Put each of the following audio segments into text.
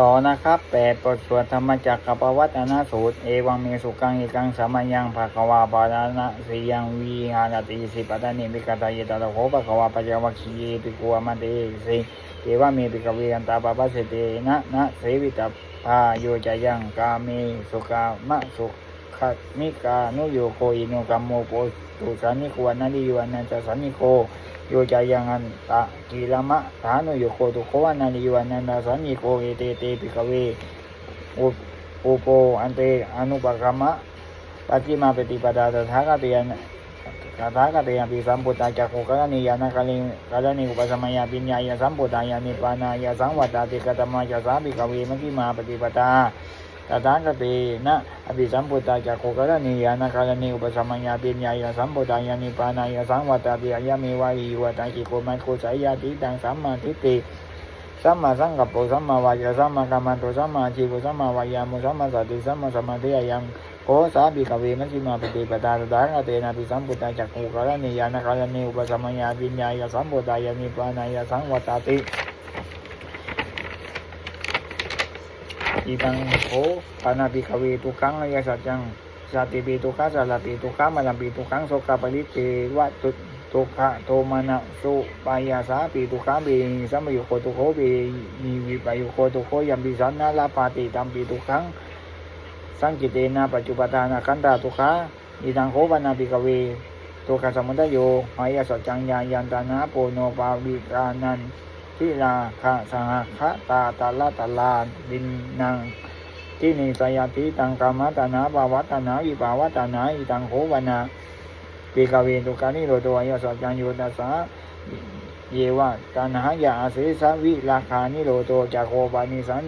ต่อนะครับแปดบทสวดธรรมจักรกับปวัตนสูตร เอวังเมสุกังเอกังสามัญญังภะคะวาปารานะสียังวีหารติสิปัตตานิมิกตายตาโหภะคะวาปัจจวัคคีปิกัวมันเตสิเทวะเมปิกเวอันตาปะปะเสเตนะนะเสวิตาพาโยจายังกาเมสุกามะสุขนิกานุโยโคอินุกัมโมโปตุสันนิโกวนานิโยอนันตสันนิโก โยจายังอันตะกีลมะฐานุโยโคตุโควานานิโยอนันตสันนิโกเอเตเตปิกเวอุอุโปอันเตอนุปกรรมะปัจจิมาปฏิปทาตถาคตยานตถาคตยานปิสัมพุทธาจักขุกรณียานกาลิกาลนิอุปสมัยปิญญายาสัมพุทธายานิพพานายาสังวัตติกตมายาสาปิกเวมัจจิมาปฏิปทา ตถาคตินะอภิสัมพุทธาจักขุกรณียานกาลนิอุปสมัยปิญญายาสัมพุทธายานิพพานายาสังวัตติอายามิวาหิวตังกิโกมันโกสายาติตังสัมมาทิฏฐิสัมมาสังกัปปุสัมมาวายาสัมมากัมมันโตสัมมาชีวุสัมมาวายามุสัมมาสติสัมมาสมาธิอายังโกสาบิกเวมัชฌิมาปฏิปทาตถาคเตนะปิสัมพุทธาจักขุกรณียานกาลนิอุปสมัยปิญญายาสัมพุทธายานิพพานายาสังวัตติ อิตังโขปานาปิกเวตุกังอายาสัจจังสาติปิตุกัสสารติตุกังมาลัมปิตุกังโสกาปริเทวะตุทุขะโทมานะสุปายาสาปีทุขาปีสัมยุโคตุโคปีมีวิปยุโคตุโคยัมปิสันนาลาปาติตัมปีทุขังสังกิเตนะปัจจุปทานาคันตาทุขาอิตังโคปนาปิกเวทุกขสมุทัยโยหายาสัจจังยายันตานาโปโนปาวิกานัน ทิลาคะสหคะตาตาลาตาลาดินนางที่นิสยาติตังกามตานาภาวตานาวิภาวตานาอิตังโควนาปีกาเวนตุกานิโรตัวายาสัจจังโยตัสสะเยวะตันหายาอาเสสวิราคานิโรโตจากโคปานิสัน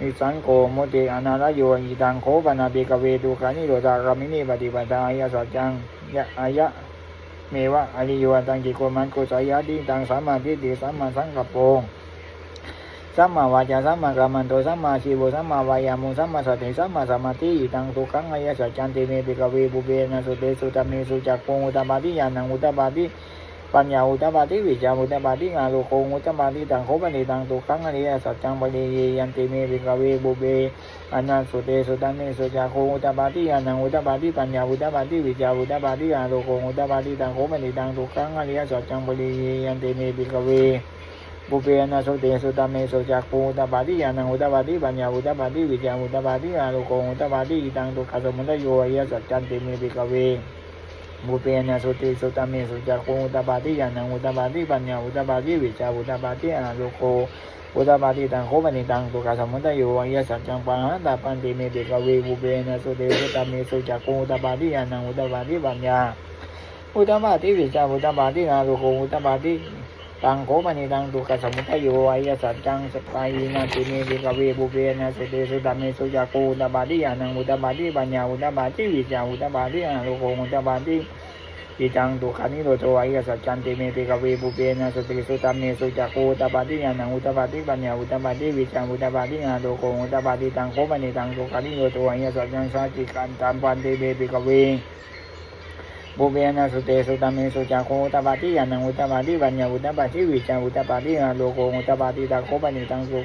นิสันโกโมเตอนาลโยอิตังโคปนาปีกาเวตุกานิโรตากามินีปฏิปทาอายสัจจังยะอายะ เมวะอริโยตังกิโกมันโกสายาดิตังสามาทิฏฐิสามาสังกปงสัมมาวาจาสัมมากรรมันโตสัมมาชีวสัมมาวายามุสัมมาสติสัมมาสมาธิตังทุกขังอายะสัจจันติเมปิกเวบุเบนะสุเตสุตเมสุจักปงอุตตปาติยานังอุตตปาติ ปัญญาอุตตปาติวิจาอุตตปาติงาโลโกอุตตปาติตังโคปนิตังทุขังอริยสัจจังปะเยยันติเมปิกเวบุเบอนันสุเตสุตันเมสุจักปุงอุตตปาติยานังอุตตปาติปัญญาอุตตปาติวิจาอุตตปาติงาโลโกอุตตปาติตังโคปนิตังทุขังอริยสัจจังปะเยยันติเมปิกเวบุเพนะสุเตสุตันเมสุจักปูอุตตปาติยานังอุตตปาติปัญญาอุตตปาติวิจาอุตตปาติอาโลโกอุตตปาติตังตุขะสมุทัยโยอายสัจจันติเมปิกเว မူပေညာဆိုတေဆိုတမေဆိုကြကိုဝတပါတိယနံဝတပါတိပညာဝတပါတိဝေချာဝတပါတိအနာလောကိုဝတပါတိတံခောပနိတံဒုက္ခသမတယောဝံယသကံပံတာပံတိမေတေကဝေမူပေညာဆိုတေဆိုတမေဆိုကြကိုဝတပါတိယနံဝတပါတိပညာဝတပါတိဝေချာဝတပါတိအနာလောကိုဝတပါတိ ตังโลโกอุตตปาติตันิตังตุกขสมุทัยโยอายะสัจจังสปายนาติเมปิกเวบุเบนะเสเตสุตเมสุจักูตบาติยานังอุตบาติปัญญาอุตบาติวิจาอุตบาติอาโลโกอุตบาติอิตังตุขานิโรโตอายะสัจจันติเมปิกเวบุเบนะเสติสุตเมสุจักูตบาติยานังอุตบาติปัญญาอุตบาติวิจาอุตบาติอาโลโกอุตบาติตังโคปนิตังตุขานิโรโตอายะสัจจังสาจิกันตัมปันติเมปิกเว บุเบนะสุเตสุตเมสุจักโคตตปาติยานังอุตตปาติปัญญาอุตตปาติวิจาอุตตปาติอาโลโกอุตตปาติตาโคปนิตังสุ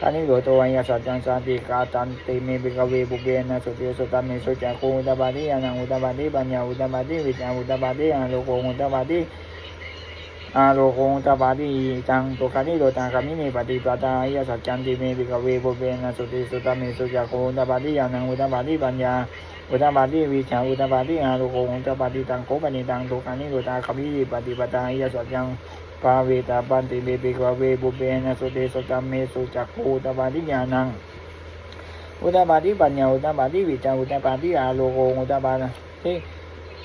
ขานิโรโตวัยสัจจังสันติกาตันติเมปิกเวบุเบนะสุเตสุตเมสุจักโคอุตตปาติยานังอุตตปาติปัญญาอุตตปาติวิจาอุตตปาติอาโลโกอุตตปาติอาโลโกอุตตปาติตังตุขานิโรตังคามินีปฏิปตายสัจจันติเมปิกเวบุเบนะสุเตสุตเมสุจักโคตตปาติยานังอุตตปาติปัญญา อุตตปาติวิชาอุตตปาติอารุโกอุตตปาติตังโคปนิตังทุกานิโรตาคมิปฏิปตายสัจยังปาเวตาปันติเมปิกวาเวบุเปนะสุเตสุตมเมสุจักขูตตปาติญาณังอุตตปาติปัญญาอุตตปาติวิชาอุตตปาติอารุโกอุตตปาติ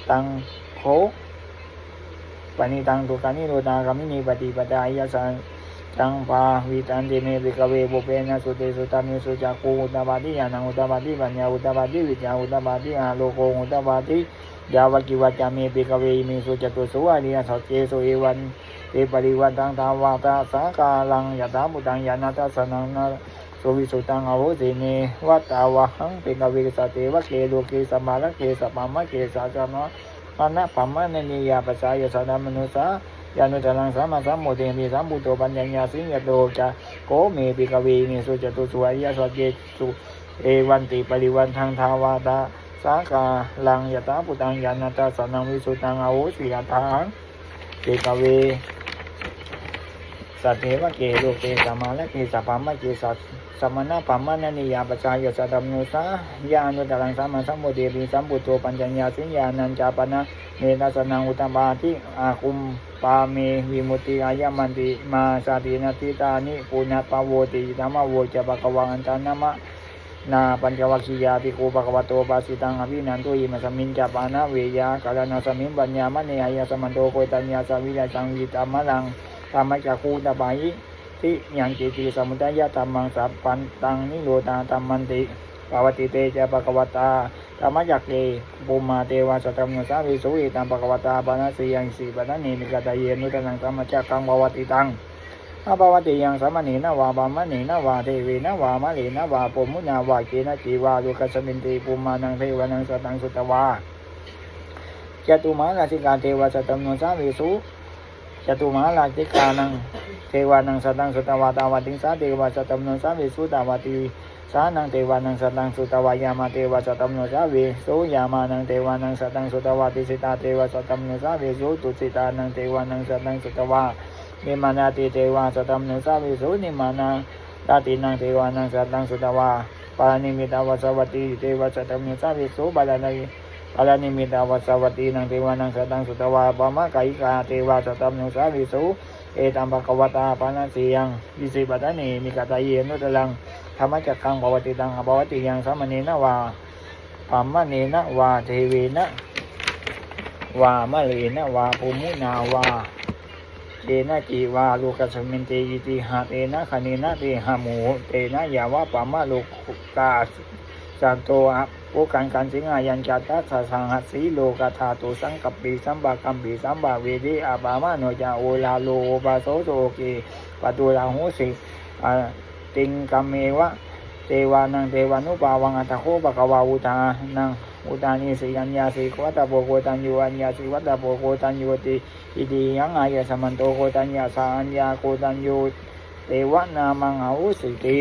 ตังโคปนิตังทุกานิโรตาคมินิปฏิปตายสัจ ตังปาวิตันติเมปิกเวบุเปนะสุเตสุตามิสุจักคูอุตตปาติยานังอุตตปาติปัญญาอุตตปาติวิจาอุตตปาติอาโลโกอุตตปาติยาวกิวัจามีปิกเวมิสุจตุสุวานิยสัจเจสุเอวันเตปริวันตังทาวาตาสากาลังยะถามุตังยานาตาสนังนาสุวิสุตังอโหสิเนวัตตาวะหังปิกเวสเตวะเกโลเกสมาระเกสปามะเกสาจามะมานะปัมมะเนนิยาปัสสายสนามนุสา ยานุตรังสามาสามโมเทมีสัมบุตโธปัญญญาสิงยโตจะโกเมปิกเวนิสุจตุสุอริยสัจเจสุเอวันติปริวันทังทาวาตาสากาลังยตาปุตังยานาตาสนังวิสุตังอาวุสิยตังปิกเว สัตเทวะเกโลเกสมมาและเกสัพามะเกสัตสมณะปัมมะนันนิยาปชายสัตตมโนสายานุตรังสัมมาสัมโมเดปิสัมปุตโตปัญญญาสิญญานันจาปนะเมตัสนังอุตตปาทิอาคุมปาเมวิมุติอายามันติมาสาตินาทิตานิปุญญปโวติธรรมโวจะปะกวังอันตานามะนาปัญจวัคคียาภิกขุปะกวะโตปาสิตังอภินันตุอิมัสมินจาปานะเวยากาลนาสมิงปัญญามะเนหยสมันโตโกตัญญาสวิยาสังวิตามะลัง ธรรมจักคูตบายิทิยังจิติสมุทัยธรรมังสัพพันตังนิโรธาธรรมันติปาวติเตจะปะกวตาธรรมจักเกปุมาเทวาสตัมโนสาวิสุวิตังปะกวตาปานาสียังสีปะนันนิมิกตาเยนุตนังธรรมจักกังภวติตังอาภาวติยังสมณีนวาบามณีนวาเทวีนวามะลีนวาปุมุนาวาเกนะจีวาลุกัสมินติปุมานังเทวานังสตังสุตวาจตุมาราสิกาเทวาสตมโนสาวิสุ จตุมาราสิกานังเทวานังสตังสุตวาตาวติงสาเทวาสตัมโนสาวิสุตาวติสานังเทวานังสตังสุตวายามาเทวาสตัมโนสาวิสุยามานังเทวานังสตังสุตวาติสิตาเทวาสตัมโนสาวิสุตุสิตานังเทวานังสตังสุตวานิมานาติเทวาสตัมนุสาวิสุนิมานาตาตินังเทวานังสัตตังสุตวาปานิมิตาวสวัติเทวาสตัมนุสาวิสุบาลานัย ปาลานิมิตาวสวัตตินังเทวานังสัตตังสุตวาปามะกายิกาเทวาสตัมนุสาวิสุเอตัมปะกวตาปานาสียังวิสิปัตานีมิกตาเยนุตลังธรรมจักขังภวติตังอภวติยังสามเณนะวาปามะเนนะวาเทเวนะวามะเลนะวาภูมุนาวาเตนะจีวาลูกัสมินเตยิติหาเตนะคณินะเตหะโมเตนะยาวะปามะโลกาสันโตอะปุกันกันสิงายัญจัตตะสสังหัสสีโลกธาตุสังกัปปีสัมบากัมปีสัมบาเวดีอาปามะโนจาโอลาโลบาโสโตเกปะตุลาหูสิอะติงกัมเมวะเทวานังเทวานุปาวังอัตโคปะกวาอุทานังอุตานิสิยัญญาสิวัตตะโปโกตัญญูอัญญาสิวัตตะโปโกตัญญูติอิติยังอายะสมันโตโกตัญญาสาอัญญาโกตัญญูเทวนามังอาวุสิติ